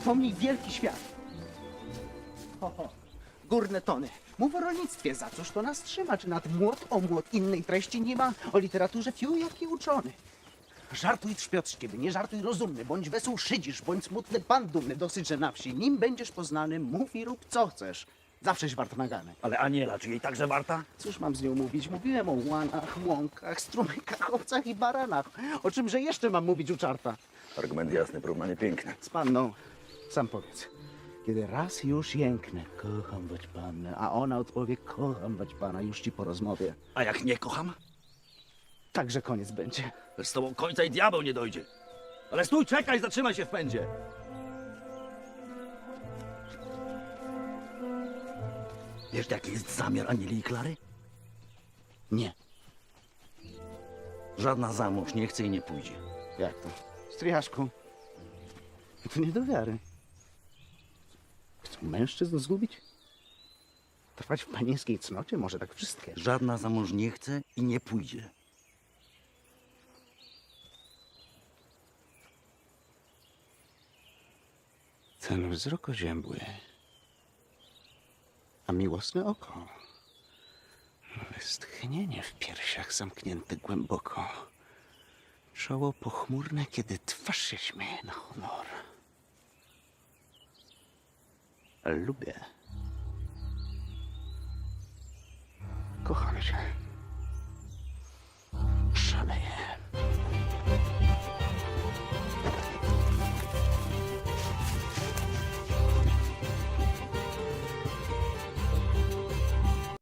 Wspomnij wielki świat. Ho, ho. Górne tony. Mów o rolnictwie, za cóż to nas trzyma? Czy nad młot o młot innej treści nie ma? O literaturze fiu, jaki uczony. Żartuj trzpiot z ciebie, nie żartuj rozumny, bądź wesół szydzisz, bądź smutny pan dumny, dosyć, że na wsi, nim będziesz poznany, mów i rób co chcesz. Zawsześ wart nagany. Ale Aniela, czy jej także warta? Cóż mam z nią mówić? Mówiłem o łanach, łąkach, strumykach, owcach i baranach. O czymże jeszcze mam mówić u czarta? Argument jasny, porównanie piękne. Z panną, sam powiedz. Kiedy raz już jęknę, kocham wać pannę, a ona odpowie, kocham wać pana, już ci po rozmowie. A jak nie kocham? Także koniec będzie. Z tobą końca i diabeł nie dojdzie. Ale stój, czekaj, zatrzymaj się w pędzie. Wiesz, jaki jest zamiar Anieli i Klary? Nie. Żadna za mąż nie chce i nie pójdzie. Jak to? Stryjaszku, to nie do wiary. Mężczyzn zgubić? Trwać w panieńskiej cnocie? Może tak wszystkie? Żadna za mąż nie chce i nie pójdzie. Ten wzrok oziębły, a miłosne oko. Westchnienie w piersiach zamknięte głęboko. Czoło pochmurne, kiedy twarz się śmieje na honor. Lubię. Kocham cię.